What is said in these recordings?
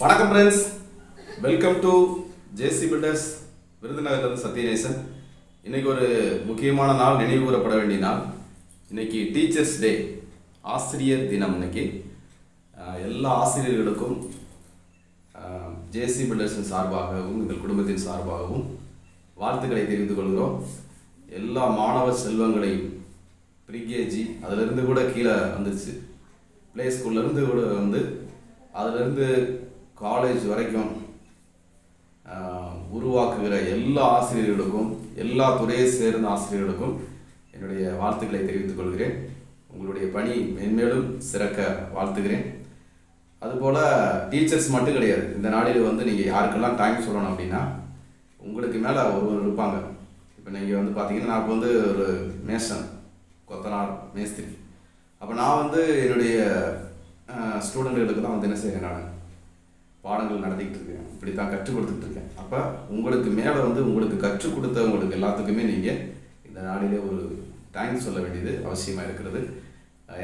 வணக்கம் friends welcome to JC builders விருதுநகர்லேருந்து Sathyanesan இன்னைக்கு ஒரு முக்கியமான நாள் நினைவு கூறப்பட வேண்டிய நாள். இன்னைக்கு டீச்சர்ஸ் டே ஆசிரியர் தினம் இன்னைக்கு. எல்லா ஆசிரியர்களுக்கும் ஜேசி பில்டர்ஸின் சார்பாகவும் எங்கள் குடும்பத்தின் சார்பாகவும் வாழ்த்துக்களை தெரிவித்துக் கொள்கிறோம். எல்லா மாணவ செல்வங்களையும் ப்ரீகேஜி அதிலிருந்து கூட கீழே வந்துச்சு ப்ளே ஸ்கூல்லேருந்து கூட வந்து அதிலிருந்து காலேஜ் வரைக்கும் உருவாக்குகிற எல்லா ஆசிரியர்களுக்கும் எல்லா துறையை சேர்ந்த ஆசிரியர்களுக்கும் என்னுடைய வாழ்த்துக்களை தெரிவித்துக் கொள்கிறேன். உங்களுடைய பணி மென்மேலும் சிறக்க வாழ்த்துகிறேன். அதுபோல் டீச்சர்ஸ் மட்டும் கிடையாது. இந்த நாளில் வந்து நீங்கள் யாருக்கெல்லாம் டைம் சொல்லணும் அப்படின்னா உங்களுக்கு மேலே ஒருவர் இருப்பாங்க. இப்போ நீங்கள் வந்து பார்த்தீங்கன்னா நான் இப்போ வந்து ஒரு மேஷன் கொத்தனார் மேஸ்திரி. அப்போ நான் வந்து என்னுடைய ஸ்டூடெண்ட்டுகளுக்கு தான் வந்து என்ன செய்கிறேன் நான்? பாடங்கள் நடத்திக்கிட்டு இருக்கேன் இப்படி தான் கற்றுக் கொடுத்துட்டு இருக்கேன் அப்போ உங்களுக்கு மேலே வந்து உங்களுக்கு கற்றுக் கொடுத்தவங்களுக்கு எல்லாத்துக்குமே நீங்கள் இந்த நாளிலே ஒரு தேங்க்ஸ் சொல்ல வேண்டியது அவசியமாக இருக்கிறது.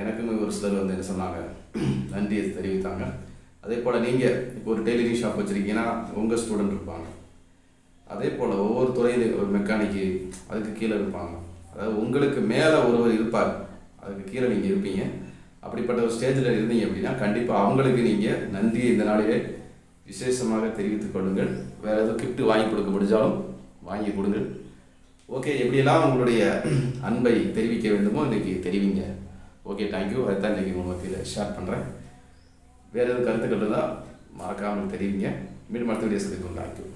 எனக்குமே ஒரு சிலர் வந்து என்ன சொன்னாங்க நன்றியை தெரிவித்தாங்க. அதே போல் நீங்கள் இப்போ ஒரு டெய்லரிங் ஷாப் வச்சுருக்கீங்கன்னா உங்கள் ஸ்டூடெண்ட் இருப்பாங்க. அதே போல் ஒவ்வொரு துறையில் ஒரு மெக்கானிக்கு அதுக்கு கீழே இருப்பாங்க. அதாவது உங்களுக்கு மேலே ஒருவர் இருப்பார் அதுக்கு கீழே நீங்கள் இருப்பீங்க. அப்படிப்பட்ட ஒரு ஸ்டேஜில் இருந்தீங்க அப்படின்னா கண்டிப்பாக அவங்களுக்கு நீங்கள் நன்றியை இந்த நாளிலே விசேஷமாக தெரிவித்துக் கொள்ளுங்கள். வேறு எதுவும் கிஃப்ட் வாங்கி கொடுக்க முடிஞ்சாலும் வாங்கி கொடுங்கள். ஓகே எப்படியெல்லாம் உங்களுடைய அன்பை தெரிவிக்க வேண்டுமோ இன்றைக்கி தெரிவிங்க. ஓகே தேங்க்யூ அதுதான் இன்றைக்கி உங்கள் மத்தியில் ஷேர் பண்ணுறேன் வேறு எதுவும் கருத்துக்கள் இருந்தால் மறக்காமல் தெரிவிங்க. மீண்டும் அடுத்த வீடியோ சந்திக்கும் தேங்க்யூ